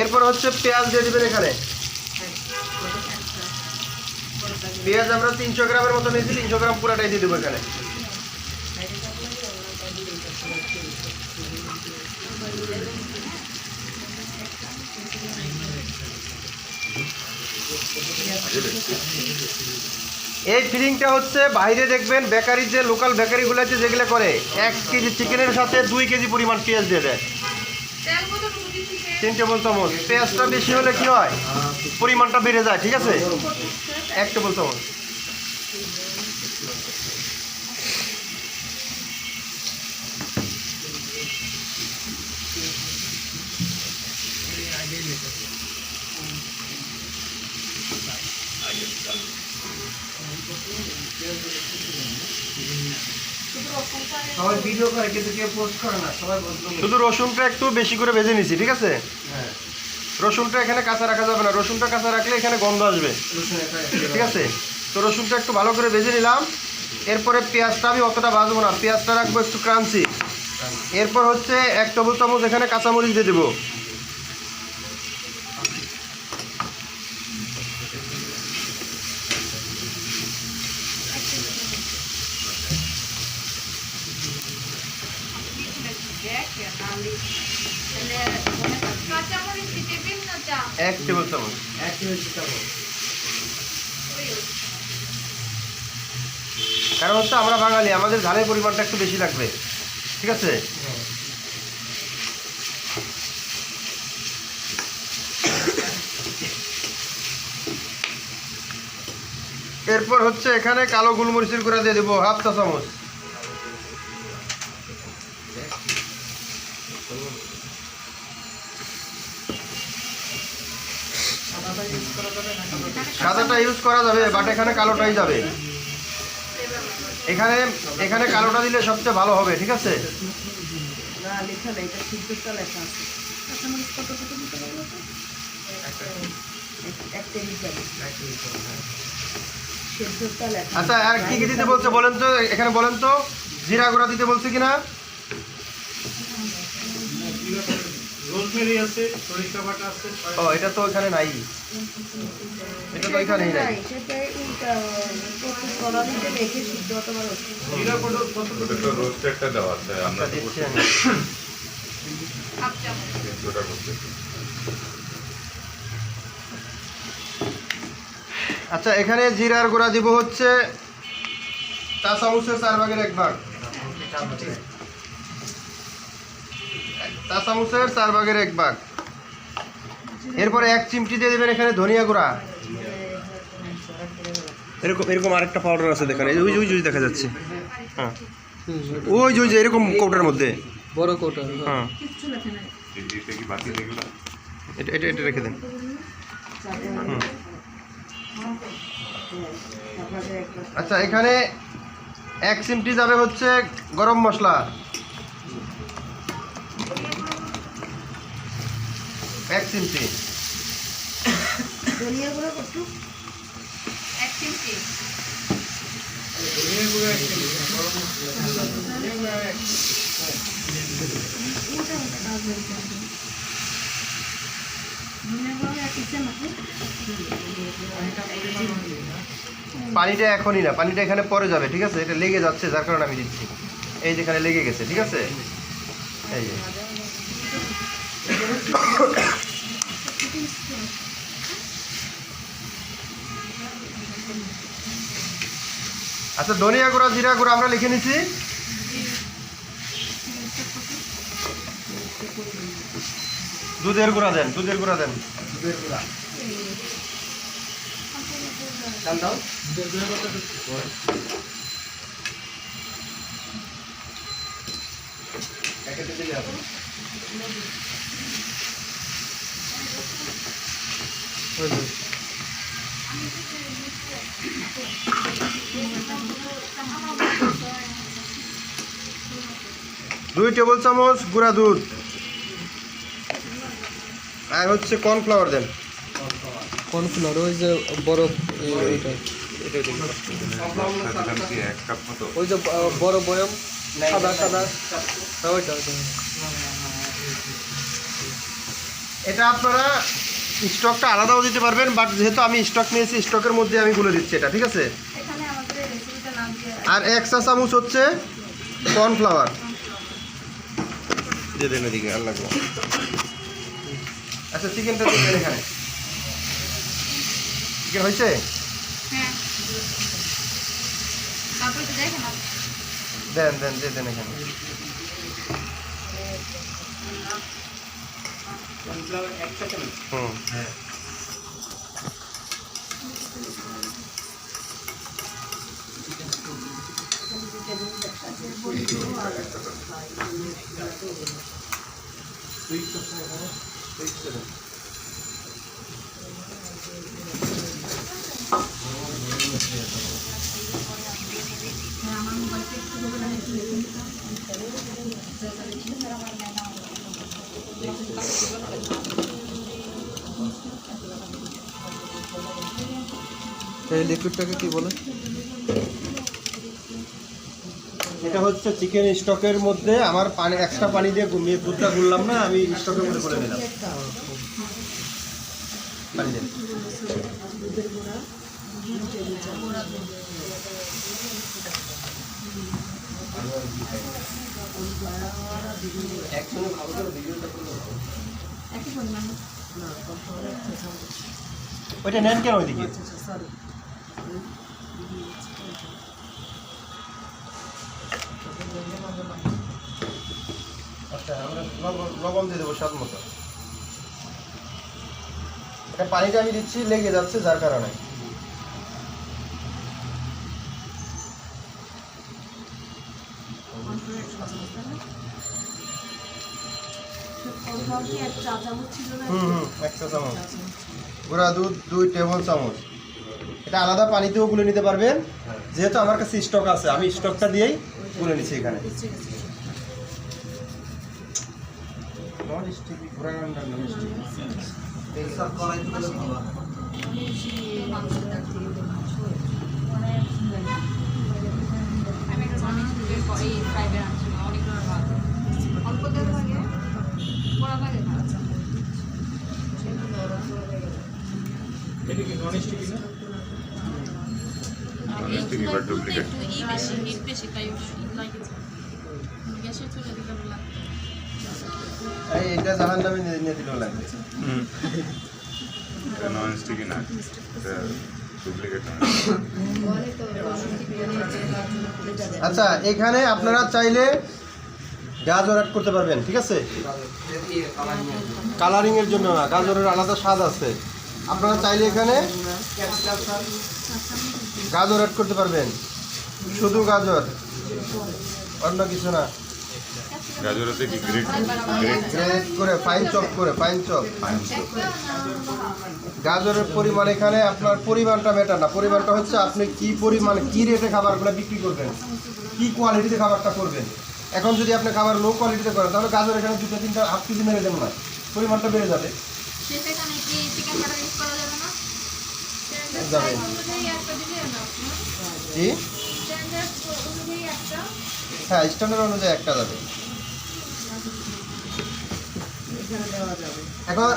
এরপর হচ্ছে পেঁয়াজ দিয়ে দিবেন এখানে। পেঁয়াজ আমরা তিনশো গ্রামের মতো নিয়েছি, তিনশো গ্রাম পুরাটাই দিয়ে দেবো এখানে। এই ফিলিংটা হচ্ছে বাইরে দেখবেন বেকারি যে লোকাল বেকারিগুলো আছে যেগুলো করে এক কেজি চিকেনের সাথে দুই কেজি পরিমাণ পেঁয়াজ দিয়ে দেয়। তিনটে টেবিল চামচ। পেঁয়াজটা বেশি হলে কি হয়? পরিমাণটা বেড়ে যায় ঠিক আছে? এক টেবিল চামচ। সবাই ভিডিও করে কিন্তু কেউ পোস্ট করে না সবাই শুধু রসুনটা একটু বেশি করে ভেজে নিছি ঠিক আছে? হ্যাঁ। রসুনটা এখানে কাঁচা রাখা যাবে না রসুনটা কাঁচা রাখলে এখানে গন্ধ আসবে। ঠিক আছে? তো রসুনটা একটু ভালো করে ভেজে নিলাম। এরপরে পেঁয়াজটা আমি অতটা ভাজবো না পেঁয়াজটা রাখব একটু ক্রাঞ্চি। এরপর হচ্ছে এক টেবিল চামচ এখানে কাঁচামরিচ দিয়ে দেবো কাঁচামরিচ দিতে বিভিন্ন চা এক টেবিল চামচ। এক কিলো চিটাবো কারণ হচ্ছে আমরা বাঙালি আমাদের ঝালের পরিমাণটা একটু বেশি লাগবে। ঠিক আছে? এরপর হচ্ছে এখানে কালো গোলমরিচের গুঁড়া দিয়ে দেবো হাফ চা চামচ। সাদাটা ইউজ করা যাবে বাট এখানে কালোটাই যাবে। এখানে এখানে কালোটা দিলে সবচেয়ে ভালো হবে ঠিক আছে? না লেখা নেই এটা সিদ্ধটা লেখা আছে। আচ্ছা আর কি কি দিতে বলছে বলেন তো? এখানে বলেন তো জিরা গুঁড়া দিতে বলছে কিনা? রোজমেরি আছে সরিষা বাটা আছে ও এটা তো এখানে নাই। এটা তো নাই। রোস্টেডটা দেওয়া আছে আমরা দিচ্ছি আচ্ছা এখানে জিরার গুঁড়া দিব হচ্ছে চা চামচের চার ভাগের এক ভাগ। চা চামচের চার ভাগের এক ভাগ। এরপরে এক চিমটি দিয়ে দেবেন এখানে ধনিয়া গুঁড়া। এরকম এরকম আরেকটা পাউডার আছে দেখেন এই যে ওই ওই যে দেখা যাচ্ছে। হ্যাঁ। ওই যে ওই যে এরকম কৌটার মধ্যে। বড় কোটা হ্যাঁ। এটা কি বাকি যেগুলো এটা এটা এটা রেখে দেন। হুম। আচ্ছা এখানে এক চিমটি যাবে হচ্ছে গরম মশলা। এক চিমটি ধনিয়া গুঁড়ো এক চিমটি পানিটা এখনই না পানিটা এখানে পরে যাবে ঠিক আছে? এটা লেগে যাচ্ছে যার কারণে আমি দিচ্ছি। এই যেখানে লেগে গেছে ঠিক আছে? এই আচ্ছা ধনিয়া গুঁড়া জিরা গুঁড়া আমরা লিখে নিছি দুধের গুঁড়া দেন দুধের গুঁড়া দেন। দুধের গুঁড়া। চাল দাও। দুই টেবিল চামচ গুঁড়া দুধ। আর হচ্ছে কর্নফ্লাওয়ার দেন। কর্নফ্লাওয়ার ওই যে মতো ওই যে বড় বয়ম সাদা সাদা। হ্যাঁ, ওইটা এটা আপনারা স্টকটা আলাদাও দিতে পারবেন বাট যেহেতু আমি স্টক নিয়েছি স্টকের মধ্যে আমি গুলে দিচ্ছি এটা ঠিক আছে? এখানে আমাদের রেসিপিটা নাম দিয়ে আর এক চা চামচ হচ্ছে কর্নফ্লাওয়ার। দিয়ে দেন এদিকে আর লাগবে আচ্ছা চিকেনটা দিয়ে দেন এখানে। চিকেন হয়েছে? হ্যাঁ। দেন দেন দিয়ে দেন এখানে। হুম। এই লিকুইডটাকে কি বলে? এটা হচ্ছে চিকেন স্টকের মধ্যে আমার পানি এক্সট্রা পানি দিয়ে ঘুমিয়ে দুধটা গুললাম না আমি স্টকের মধ্যে করে নিলাম। পানি দেন। ওইটা নেন কেন ওইদিকে? আচ্ছা আমরা লবণ দিয়ে দেবো স্বাদ মতো এটা পানিটা আমি দিচ্ছি লেগে যাচ্ছে যার কারণে গুঁড়া দুধ দুই টেবিল চামচ এটা আলাদা পানিতেও গুলে নিতে পারবেন যেহেতু আমার কাছে স্টক আছে আমি স্টকটা দিয়েই গুলে নিচ্ছি এখানে Non-stick, ঘোড়া রান্নার non-stick। এইসব করাই দিলে ভালো হয়। আমি একটা অনেক যুগের পরে ফ্রাইডে আনছিলাম অনেক ভালো অল্প তেল লাগে বড়া লাগে না Honestly, but duplicate. ই বেশি হিট বেশি তাই লাগে গ্যাসের চুলে দিলে বললাম এই এটা জাহান নামে নিয়ে নিয়ে দিলেও এটা নন স্টিকি না এটা ডুপ্লিকেট আচ্ছা এখানে আপনারা চাইলে গাজর অ্যাড করতে পারবেন ঠিক আছে? কালারিং এর জন্য না গাজরের আলাদা স্বাদ আছে। আপনারা চাইলে এখানে গাজর অ্যাড করতে পারবেন। শুধু গাজর অন্য কিছু না। গাজরাতে কি গ্রেট গ্রেট গ্রেট করে ফাইন চপ করে ফাইন চপ ফাইন চপ গাজরের পরিমাণ এখানে আপনার পরিমাণটা ম্যাটার না। পরিমাণটা হচ্ছে আপনি কি পরিমাণ কি রেটে খাবারগুলো বিক্রি করবেন কি কোয়ালিটিতে খাবারটা করবেন। এখন যদি আপনি খাবার লো কোয়ালিটিতে করেন তাহলে গাজর এখানে দুটো তিনটা হাফ কেজি মেরে দেবেন না। পরিমাণটা বেড়ে যাবে। যাবে। হ্যাঁ স্ট্যান্ডার্ড অনুযায়ী একটা যাবে। এখানে দেওয়া যাবে। এখন